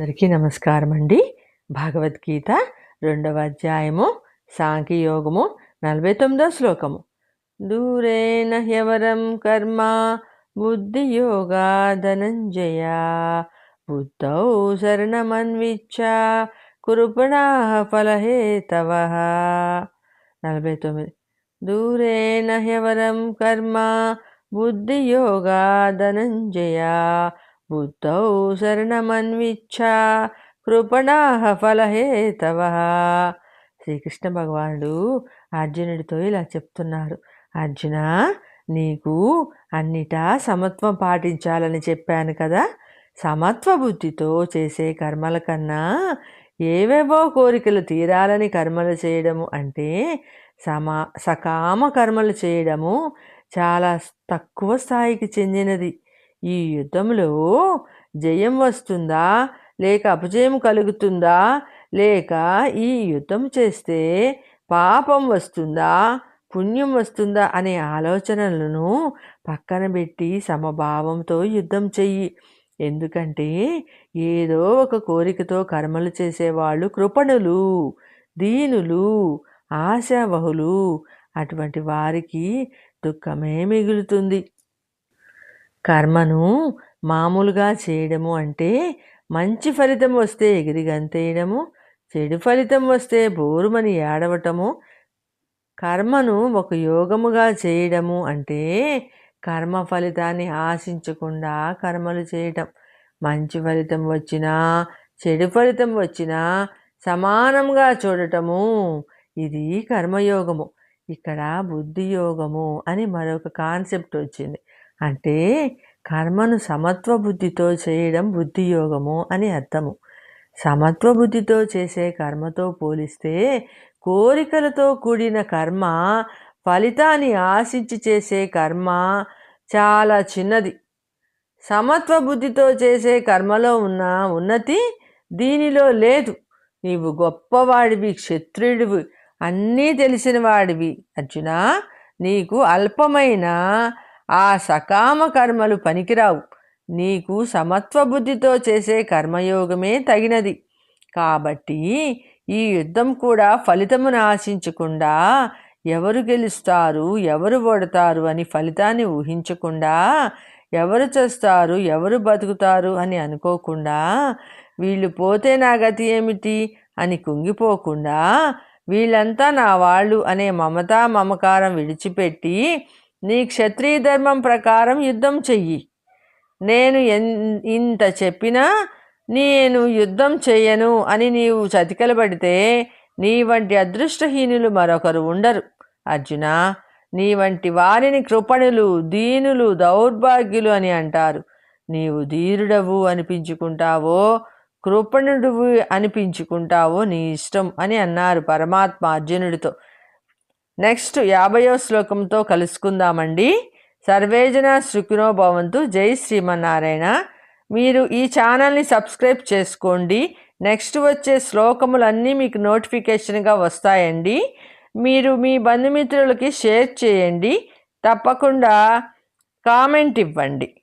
అందరికీ నమస్కారం అండి భగవద్గీత రెండవ అధ్యాయము సాంఖ్యయోగము నలభై తొమ్మిదో శ్లోకము. దూరేణ హ్యవరం కర్మ బుద్ధియోగా ధనంజయ. బుద్ధౌ శరణమన్విచ్చ కురుపణా ఫలహేతవ. నలభై తొమ్మిది. దూరేణ హ్యవరం కర్మ బుద్ధియోగా ధనంజయ. బుద్ధౌ శరణమన్విచ్చ కృపణాహ ఫలహేతవ. శ్రీకృష్ణ భగవానుడు అర్జునుడితో ఇలా చెప్తున్నారు. అర్జున నీకు అన్నిటా సమత్వం పాటించాలని చెప్పాను కదా. సమత్వ బుద్ధితో చేసే కర్మల కన్నా ఏవేవో కోరికలు తీరాలని కర్మలు చేయడము అంటే సమా సకామ కర్మలు చేయడము చాలా తక్కువ స్థాయికి చెందినది. ఈ యుద్ధంలో జయం వస్తుందా? లేక అపజయం కలుగుతుందా? లేక ఈ యుద్ధం చేస్తే పాపం వస్తుందా? పుణ్యం వస్తుందా? అనే ఆలోచనలను పక్కన పెట్టి సమభావంతో యుద్ధం చెయ్యి. ఎందుకంటే ఏదో ఒక కోరికతో కర్మలు చేసేవాళ్ళు కృపణులు దీనులు ఆశావహులు. అటువంటి వారికి దుఃఖమే మిగులుతుంది. కర్మను మామూలుగా చేయడము అంటే మంచి ఫలితం వస్తే ఎగిరి గంతేయడము చెడు ఫలితం వస్తే బోరుమని ఏడవటము కర్మను ఒక యోగముగా చేయడము అంటే కర్మ ఫలితాన్ని ఆశించకుండా కర్మలు చేయటం. మంచి ఫలితం వచ్చినా చెడు ఫలితం వచ్చినా సమానంగా చూడటము ఇది కర్మయోగము. ఇక్కడ బుద్ధి యోగము అని మరొక కాన్సెప్ట్ వచ్చింది. అంటే కర్మను సమత్వ బుద్ధితో చేయడం బుద్ధియోగము అని అర్థము. సమత్వ బుద్ధితో చేసే కర్మతో పోలిస్తే కోరికలతో కూడిన కర్మ ఫలితాన్ని ఆశించి చేసే కర్మ చాలా చిన్నది. సమత్వ బుద్ధితో చేసే కర్మలో ఉన్న ఉన్నతి దీనిలో లేదు. నీవు గొప్పవాడివి క్షత్రియుడివి అన్నీ తెలిసిన వాడివి. అర్జున నీకు అల్పమైన ఆ సకామ కర్మలు పనికిరావు. నీకు సమత్వ బుద్ధితో చేసే కర్మయోగమే తగినది. కాబట్టి ఈ యుద్ధం కూడా ఫలితమును ఆశించకుండా ఎవరు గెలుస్తారు ఎవరు ఓడతారు అని ఫలితాన్ని ఊహించకుండా ఎవరు చేస్తారు ఎవరు బతుకుతారు అని అనుకోకుండా వీళ్ళు పోతే నా గతి ఏమిటి అని కుంగిపోకుండా వీళ్ళంతా నా వాళ్ళు అనే మమతా మమకారం విడిచిపెట్టి నీ క్షత్రియ ధర్మం ప్రకారం యుద్ధం చెయ్యి. నేను ఇంత చెప్పినా నేను యుద్ధం చెయ్యను అని నీవు చతికలబడితే నీ వంటి అదృష్టహీనులు మరొకరు ఉండరు. అర్జున నీ వంటి వారిని కృపణులు దీనులు దౌర్భాగ్యులు అని అంటారు. నీవు ధీరుడవు అనిపించుకుంటావో కృపణుడువు అనిపించుకుంటావో నీ ఇష్టం అని అన్నారు పరమాత్మ అర్జునుడితో. నెక్స్ట్ యాభయో శ్లోకంతో కలుసుకుందామండి. సర్వేజన శృకినో భవంతు. జై శ్రీమన్నారాయణ. మీరు ఈ ఛానల్ని సబ్స్క్రైబ్ చేసుకోండి. నెక్స్ట్ వచ్చే శ్లోకములన్నీ మీకు నోటిఫికేషన్గా వస్తాయండి. మీరు మీ బంధుమిత్రులకి షేర్ చేయండి. తప్పకుండా కామెంట్ ఇవ్వండి.